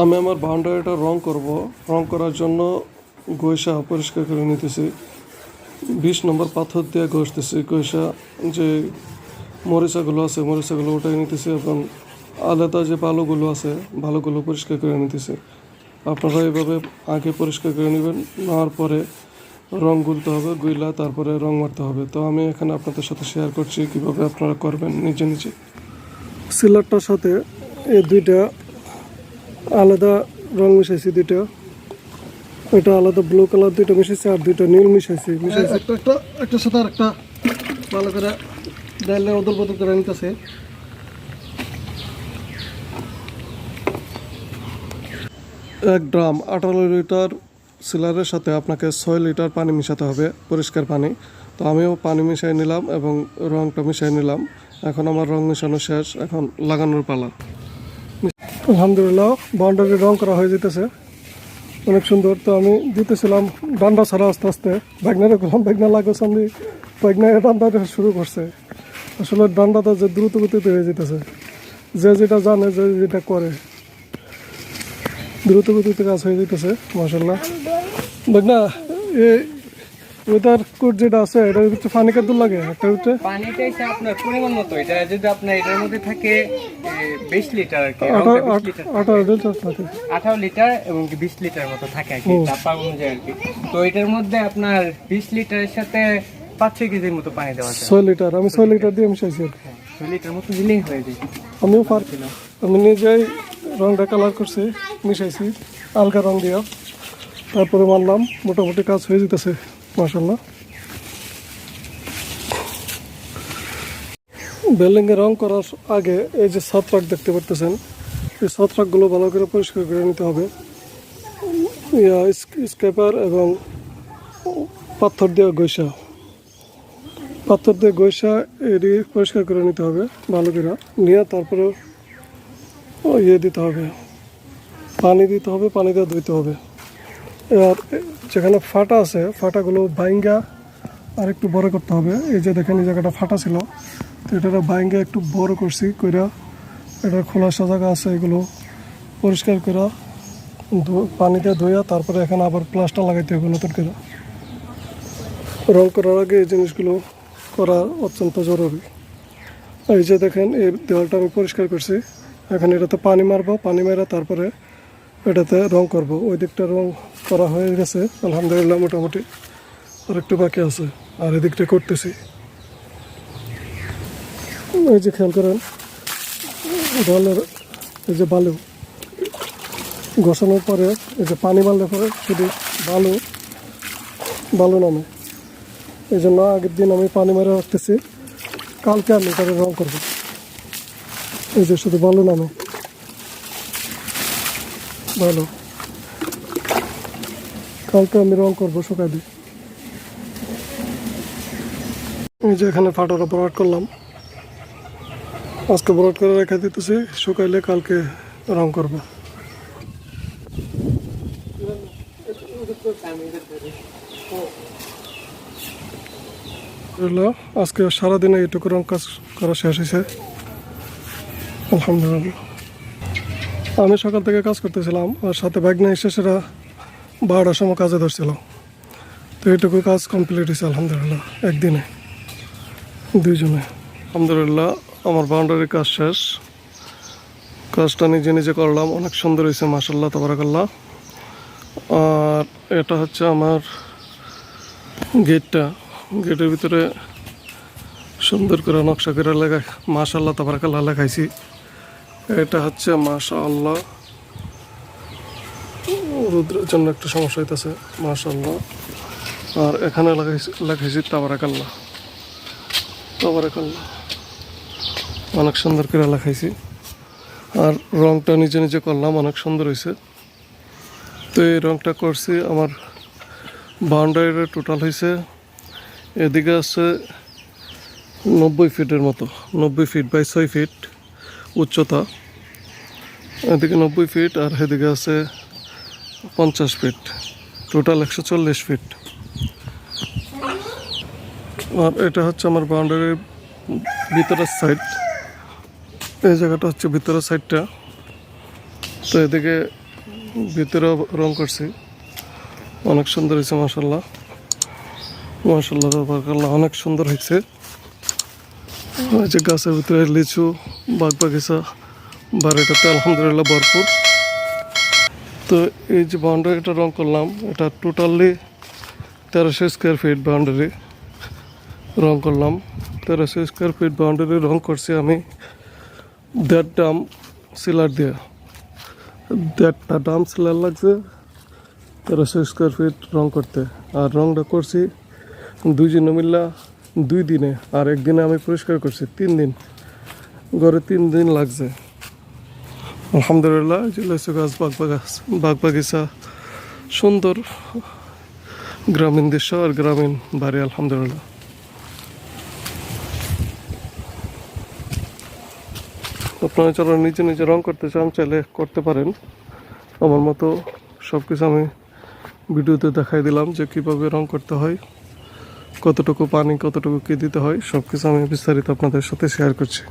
আমি আমার বাউন্ডারিটা রং করব। রং করার জন্য গৈসা পরিষ্কার করে নিতেছি। বিশ নম্বর পাথর দিয়ে ঘষতেছি। গৈসা যে মরিচাগুলো আছে, মরিচাগুলো উঠাই নিতেছি এবং আলাদা যে বালুগুলো আছে ভালোগুলো পরিষ্কার করে নিতেছি। আপনারা এইভাবে আগে পরিষ্কার করে নেবেন, নেওয়ার পরে রং গুলতে হবে, গুইলা তারপরে রং মারতে হবে। তো আমি এখানে আপনাদের সাথে শেয়ার করছি কীভাবে আপনারা করবেন নিজে নিজে। সিলারটার সাথে এই দুইটা আলাদা রং মিশাইছি দুইটা। এটা আলাদা ব্লু কালার দুইটা মিশাইছি আর দুইটা নীল মিশাইছি। মিশাইছি একটা একটা একটা সাথে আর একটা ভালো করে ডাইলে অদল বদল করে নিতেছে এক ড্রাম আঠারো লিটার সিলারের সাথে আপনাকে ছয় লিটার পানি মিশাতে হবে পরিষ্কার পানি। তো আমিও পানি মিশাই নিলাম এবং রংটা মিশাই নিলাম। এখন আমার রং মিশানো শেষ এখন লাগানোর পালা। আলহামদুলিল্লাহ বাউন্ডারি রং করা হয়ে যেতেছে। অনেক সুন্দর। তো আমি দিতেছিলাম ডান্ডা ছাড়া আস্তে আস্তে। ব্যাগনারে করলাম ব্যাগনা লাগো সামনে ব্যাগনা ডান্ডাটা শুরু করছে। আসলে ডান্ডাটা যে দ্রুত গতিতে হয়ে যেতেছে। যে যেটা জানে, যে যেটা করে। দ্রুত গতিতে কাজ হয়ে যেতেছে মাসাল্লাহ ব্যাগনা এই ওয়েদার কোড যেটা আছে এটা হচ্ছে ফানি কাদুর লাগে একটা হচ্ছে পানিটা হচ্ছে আপনার পরিমাণ মতো এটা যদি আপনার এটার মধ্যে থাকে বিশ লিটার আর কি 20 লিটার। আঠারো লিটার থাকে আঠারো লিটার এবং বিশ লিটার মতো থাকে আর কি তাপমাত্রা অনুযায়ী আর কি। তো এটার মধ্যে আপনার বিশ লিটারের সাথে পাঁচ ছয় কেজির মতো পানি দেওয়া যায়। ছয় লিটার আমি ছয় লিটার দিয়ে মিশাইছি আর কি। ছয় লিটার মতো দিলেই হয়ে যায়। আমিও পারছিলাম আমি নিজেই রংটা কালার করছি মিশাইছি আলগা রং দিয়া। তারপরে মানলাম মোটামুটি কাজ হয়ে যেতেছে। মাসাল্লাহ বিল্ডিংয়ে রং করার আগে এই যে ছত্রাক দেখতে পারতেছেন, এই ছত্রাকগুলো ভালো করে পরিষ্কার করে নিতে হবে। স্কেপার এবং পাথর দিয়ে গৈসা পাথর দিয়ে গৈসা এটি পরিষ্কার করে নিতে হবে, ভালো করে। নিয়ে তারপরে ইয়ে দিতে হবে। পানি দিতে হবে, পানি দিয়ে ধুইতে হবে। আর যেখানে ফাটা আছে, ফাটাগুলো বাইঙ্গা আর একটু বড় করতে হবে। এই যে দেখেন, এই জায়গাটা ফাটা ছিল। তো এটা বাইঙ্গা একটু বড় করছি কইরা এটা খোলা জায়গা আছে এগুলো পরিষ্কার করা ধু- পানি দিয়ে ধুইয়া তারপরে এখানে আবার প্লাস্টার লাগাইতে হবে নতুন করে। রং করার আগে এই জিনিসগুলো করা অত্যন্ত জরুরি। এই যে দেখেন, এই দেওয়ালটা আমি পরিষ্কার করছি। এখন এটাতে পানি মারবো, পানি মেরা তারপরে এটাতে রং করব। ওই দিকটা রং করা হয়ে গেছে। আলহামদুলিল্লাহ মোটামুটি আর একটু বাকি আছে। আর এদিকটা করতেছি। ওই যে খেয়াল করেন দেওয়ালের এই যে বালু ঘষানোর পরে, এই যে পানি মারলে পরে শুধু বালু বালু নামে। এই জন্য আগের দিন আমি পানি মেরে রাখতেছি। কালকে আমি এটাকে রং করব। এই যে শুধু বালু নামে। ভালো কালকে আমি রং করব সকালে এই যে এখানে ফাটাটা বরাট করলাম। আজকে বরাট করে রেখে দিতেছি সকালে কালকে রং করব। আজকে সারাদিনে এইটুকু রং কাজ করা শেষ হয়েছে। আলহামদুলিল্লাহ। আমি সকাল থেকে কাজ করতেছিলাম, আর সাথে নিয়ে এসে সেটা বারোটার সময় কাজে ধরছিল। তো এইটুকু কাজ কমপ্লিট হয়েছে, আলহামদুলিল্লাহ, একদিনে, দুইজনে। আলহামদুলিল্লাহ, আমার বাউন্ডারির কাজ শেষ। কাজটা নিজে নিজে করলাম, অনেক সুন্দর হয়েছে মাসাল্লাহ তাবারাকাল্লাহ। আর এটা হচ্ছে আমার গেটটা গেটের ভিতরে সুন্দর করে নকশা করে লেখা মাশাল্লাহ তাবারাকাল্লাহ লেখাইছি এটা হচ্ছে মাশাআল্লাহ। রুদ্রের জন্য একটা সমস্যা হইতেছে, মাশাআল্লাহ। আর এখানে লাগাইছি লেখাইছি তাবারাকাল্লাহ। তাবারাকাল্লাহ। অনেক সুন্দর করে লেখাইছি আর রংটা নিজে নিজে করলাম, অনেক সুন্দর হয়েছে তো এই রংটা করছি, আমার বাউন্ডারিটা টোটাল হয়েছে এদিকে আছে নব্বই ফিটের মতো, নব্বই ফিট বাই ছয় ফিট উচ্চতা। এদিকে নব্বই ফিট আর এদিকে আছে পঞ্চাশ ফিট টোটাল একশো চল্লিশ ফিট আর এটা হচ্ছে আমার বাউন্ডারির ভিতরের সাইড এই জায়গাটা হচ্ছে ভিতরের সাইডটা তো এদিকে ভিতরেও রং করছি। অনেক সুন্দর হয়েছে মাসাল্লাহ মাসাল্লাহ বারকাল্লাহ অনেক সুন্দর হয়েছে। ওই যে গাছের ভিতরে লিচু বাগ বাগিচা বাড়িটাতে আলহামদুলিল্লাহ ভরপুর। তো এই যে বাউন্ডারিটা রং করলাম, এটা টোটালি তেরোশো স্কোয়ার ফিট বাউন্ডারি রং করলাম। তেরোশো স্কোয়ার ফিট বাউন্ডারি রং করছি আমি দেড় ডাম সিলার দিয়ে। দেড়টা ডাম সিলার লাগছে তেরোশো স্কোয়ার ফিট রং করতে। আর রংটা করছি দুই জন মিল্লা দুই দিনে। আর একদিনে আমি পরিষ্কার করছি, তিন দিন। ঘরে তিন দিন লাগছে। আলহামদুলিল্লাহ যে গাছ বাগ বাগাস বাগ বাগিচা সুন্দর গ্রামীণ দৃশ্য আর গ্রামীণ বাড়ি, আলহামদুলিল্লাহ। আপনারা যারা নিজে নিজে রং করতে চান, চাইলে করতে পারেন। আমার মতো সব কিছু আমি ভিডিওতে দেখাই দিলাম যে কীভাবে রং করতে হয়, কতটুকু পানি, কতটুকু কী দিতে হয় সব কিছু আমি বিস্তারিত আপনাদের সাথে শেয়ার করছি।